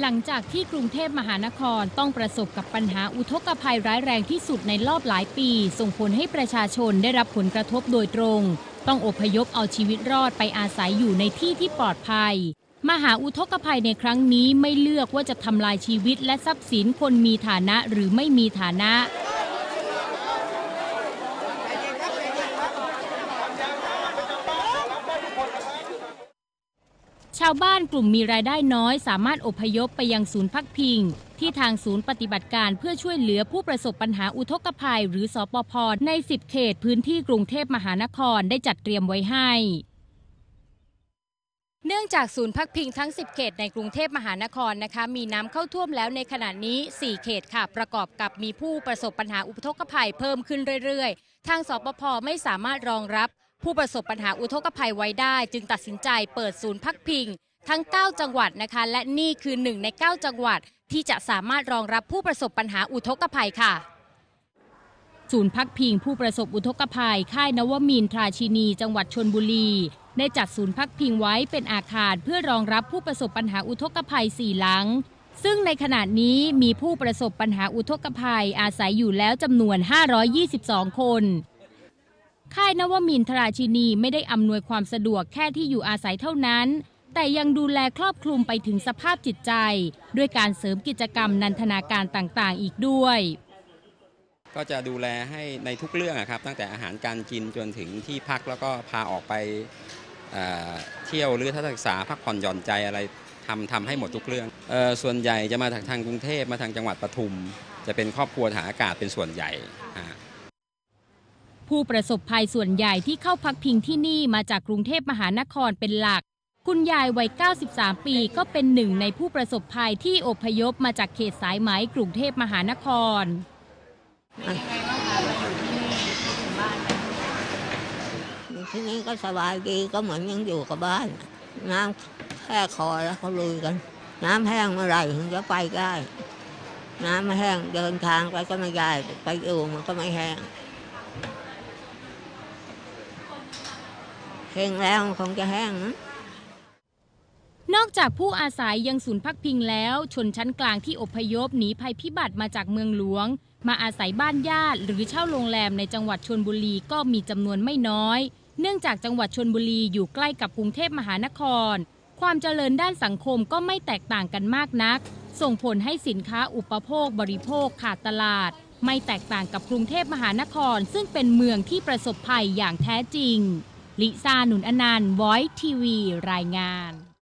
หลังจากที่กรุงเทพมหานครต้องประสบกับปัญหาอุทกภัยร้ายแรงที่สุดในรอบหลายปี ส่งผลให้ประชาชนได้รับผลกระทบโดยตรง ต้องอพยพเอาชีวิตรอดไปอาศัยอยู่ในที่ที่ปลอดภัย มหาอุทกภัยในครั้งนี้ไม่เลือกว่าจะทำลายชีวิตและทรัพย์สินคนมีฐานะหรือไม่มีฐานะ ชาวบ้านกลุ่มมีรายได้น้อยสามารถอพยพไปยังศูนย์พักพิง ที่ทางศูนย์ปฏิบัติการเพื่อช่วยเหลือผู้ประสบปัญหาอุทกภัย หรือสอปพใน 10 เขตพื้นที่กรุงเทพมหานครได้จัดเตรียมไว้ให้เนื่องจากศูนย์พักพิงทั้ง 10 เขตในกรุงเทพมหานครนะคะมีน้ำเข้าท่วมแล้วในขณะนี้ 4 เขตค่ะ ประกอบกับมีผู้ประสบปัญหาอุทกภัยเพิ่มขึ้นเรื่อยๆ ทางสปพไม่สามารถรองรับ ผู้ประสบปัญหาอุทกภัยไว้ได้ จึงตัดสินใจเปิดศูนย์พักพิง ทั้ง 9 จังหวัดนะคะ และนี่คือหนึ่งใน 9 จังหวัด ที่จะสามารถรองรับผู้ประสบปัญหาอุทกภัยค่ะ ศูนย์พักพิง ผู้ประสบอุทกภัย ค่ายนวมินทราชินี จังหวัดชนบุรี ได้จัดศูนย์พักพิงไว้เป็นอาคารเพื่อรองรับผู้ประสบปัญหาอุทกภัยสี่หลังซึ่งในขณะนี้มีผู้ประสบปัญหาอุทกภัยอาศัยอยู่แล้วจำนวน 522 คน ค่ายนวมินทราชินีไม่ได้อำนวยความสะดวกแค่ที่อยู่อาศัยเท่านั้น แต่ยังดูแลครอบคลุมไปถึงสภาพจิตใจ ด้วยการเสริมกิจกรรมนันทนาการต่างๆ อีกด้วย ก็จะดูแลให้ในทุกเรื่องอะครับ ตั้งแต่อาหารการกินจนถึงที่พักแล้วก็พาออกไปเเที่ยวหรือทัศนศึกษาพักผ่อนหย่อนใจอะไรทำทำให้หมดทุกเรื่องออส่วนใหญ่จะมาจากทางกรุงเทพมาทางจังหวัดปทุม จะเป็นครอบครัวฐานอากาศเป็นส่วนใหญ่ ผู้ประสบภัยส่วนใหญ่ที่เข้าพักพิงที่นี่มาจากกรุงเทพมหานครเป็นหลัก คุณยายวัย 93 ปีก็เป็นหนึ่งในผู้ประสบภัยที่อพยพมาจากเขตสายไหมกรุงเทพมหานครที่นี่ก็สบายดีก็เหมือนยังอยู่กับบ้าน น้ำแค่คอแล้วเขาลุยกัน น้ำแห้งเมื่อไหร่ถึงจะไปได้ น้ำไม่แห้งเดินทางไปก็ไม่ได้ไปอยู่มันก็ไม่แห้ง แห้งแล้วคงจะแห้งนะนอกจากผู้อาศัยยังศูนย์พักพิงแล้ว ชนชั้นกลางที่อพยพหนีภัยพิบัติมาจากเมืองหลวง มาอาศัยบ้านญาติ หรือเช่าโรงแรมในจังหวัดชนบุรีก็มีจำนวนไม่น้อย เนื่องจากจังหวัดชนบุรีอยู่ใกล้กับกรุงเทพมหานคร ความเจริญด้านสังคมก็ไม่แตกต่างกันมากนัก ส่งผลให้สินค้าอุปโภคบริโภคขาดตลาด ไม่แตกต่างกับกรุงเทพมหานคร ซึ่งเป็นเมืองที่ประสบภัยอย่างแท้จริง ลิซ่าหนุนอนันต์ Voice TV รายงาน